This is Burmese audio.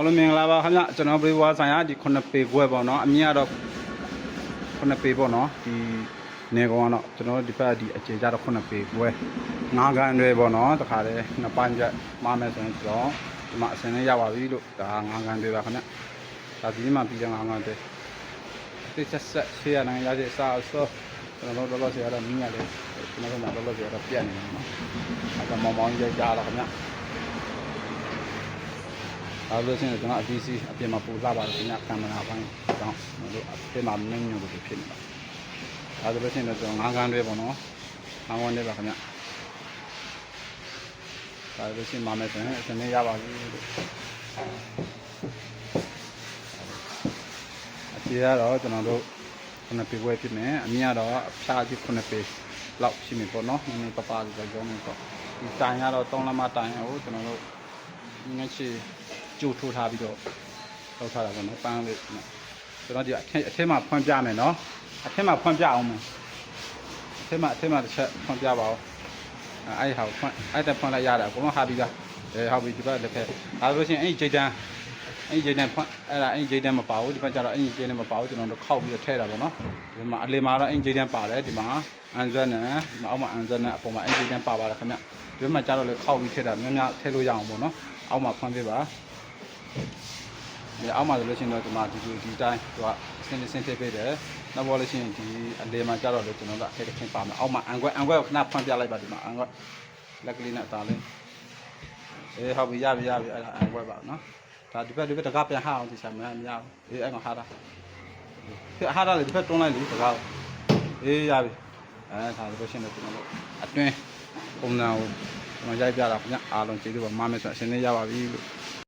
အားလုံးမင်္ဂလာပါခင်ဗျကျွန်တော်ပြေဘွားဆိုင်ရဒီ9ပေခွဲပေါ့နော်အမြင့်ကတော့9ပေပေါ့နော်ဒီနေကောင်ကတော့ကျွန်တော်ဒီဘက်ဒီအခြေကြတော့9ပေခွဲငါးကန်တွေပေါ့နော်တခါတည်းနှစ်ပန်းချက်မမယ်ဆိုရင်ကျွန်တော်ဒီမှာအစင်းလေးရပါပြီလို့ဒါငါးကန်တွေပါခင်ဗျဒါဒီမှာပြီးတဲ့ငါးကန်တွေတစ်ချက်ဆက်ရှေ့ရနိုင်ရတဲ့စာအစောကျွန်တော်တို့လောလောဆယ်ကတော့မြင်ရတယ်ကျွန်တော်တို့မှာလောလောဆယ်ကတော့ပြတ်နေတယ်နော်အဲဒါမောင်မောင်ကြီးကြားလာခင်ဗျ ဒါလို့ရှိရင်ကျွန်တော်အပြီးစီအပြင်မှာပူလာပါတယ်ခင်ဗျကင်မရာပိုင်းကြောင့်ကျွန်တော်တို့အပြင်မှာမင်းညို့လို့ဖြစ်နေတာဒါဆိုလို့ရှိရင်တော့ကျွန်တော်ငါးကန်းတွေပေါ့နော်ငါးကန်းတွေပါခင်ဗျဒါလို့ရှိရင်မမယ်ဆိုရင်အစနေရပါပြီလို့အပြေကတော့ကျွန်တော်တို့ခုနှစ်ပေဝဲဖြစ်မယ်အမြင်ကတော့အဖျားကြီးခုနှစ်ပေလောက်ရှိမယ်ပေါ့နော်နည်းနည်းပပလေးပဲကြောင်းနေတော့ဒီတိုင်ကတော့3လမတိုင်ကိုကျွန်တော်တို့ငါချီ ကြိုထိုးထားပြီးတော့လောက်ထားတာပေါ့နော်ပန်းလေးနော်ကျွန်တော်ဒီအထက်အထက်မှာဖွင့်ပြမယ်နော်အထက်မှာဖွင့်ပြအောင်မယ်အထက်မှာအထက်မှာတစ်ချက်ဖွင့်ပြပါဦးအဲအဲ့ဟာကိုဖွင့်အဲ့တက်ဖွင့်လိုက်ရတာအကုန်လုံးဟာပြီးသားအဲဟာပြီးဒီဘက်လက်ဖက်ဒါဆိုလို့ရှိရင်အဲ့ဒီဂျိတ်တန်အဲ့ဒီဂျိတ်တန်ဖွင့်အဲ့ဒါအဲ့ဒီဂျိတ်တန်မပါဘူးဒီဘက်ကျတော့အဲ့ဒီဂျိတ်တန်မပါဘူးကျွန်တော်တို့ခောက်ပြီးတော့ထည့်တာပေါ့နော်ဒီမှာအလီမှာတော့အဲ့ဒီဂျိတ်တန်ပါတယ်ဒီမှာအန်ဇန်နဲ့ဒီမှာအောက်မှာအန်ဇန်နဲ့အပေါ်မှာအဲ့ဒီဂျိတ်တန်ပါပါတယ်ခင်ဗျဒီဘက်မှာကျတော့လေခောက်ပြီးထည့်တာများများထည့်လို့ရအောင်ပေါ့နော်အောက်မှာဖွင့်ပေးပါ ဒီအောက်မှာဆိုလို့ရှိရင်တော့ဒီမှာဒီဒီဒီတိုင်းသူကအစင်းစင်းထည့်ပေးတယ်နောက်ပေါ်လို့ရှိရင်ဒီအလေမှာကြတော့လေကျွန်တော်တို့အထက်တစ်ခင်းပါမယ်အောက်မှာအန်ခွက်အန်ခွက်ကိုခဏဖွင့်ပြလိုက်ပါဒီမှာအန်ခွက်လက်ကလေးနဲ့အသာလေးအေးဟုတ်ပြီရပြီရပြီအဲ့ဒါအန်ခွက်ပါနော်ဒါဒီဘက်ဒီဘက်တကားပြန်ဟာအောင်ဒီစားမရမရဘူးအေးအဲ့မှာဟာတာဒီဟာတာလေဒီဘက်တွန်းလိုက်လေတကားအေးရပြီအဲဒါဆိုလို့ရှိရင်တော့ကျွန်တော်တို့အတွင်းပုံစံကိုကျွန်တော်ရိုက်ပြတာခင်ဗျအားလုံးကျေးဇူးပါမမယ်ဆိုအရှင်လေးရပါပြီလို့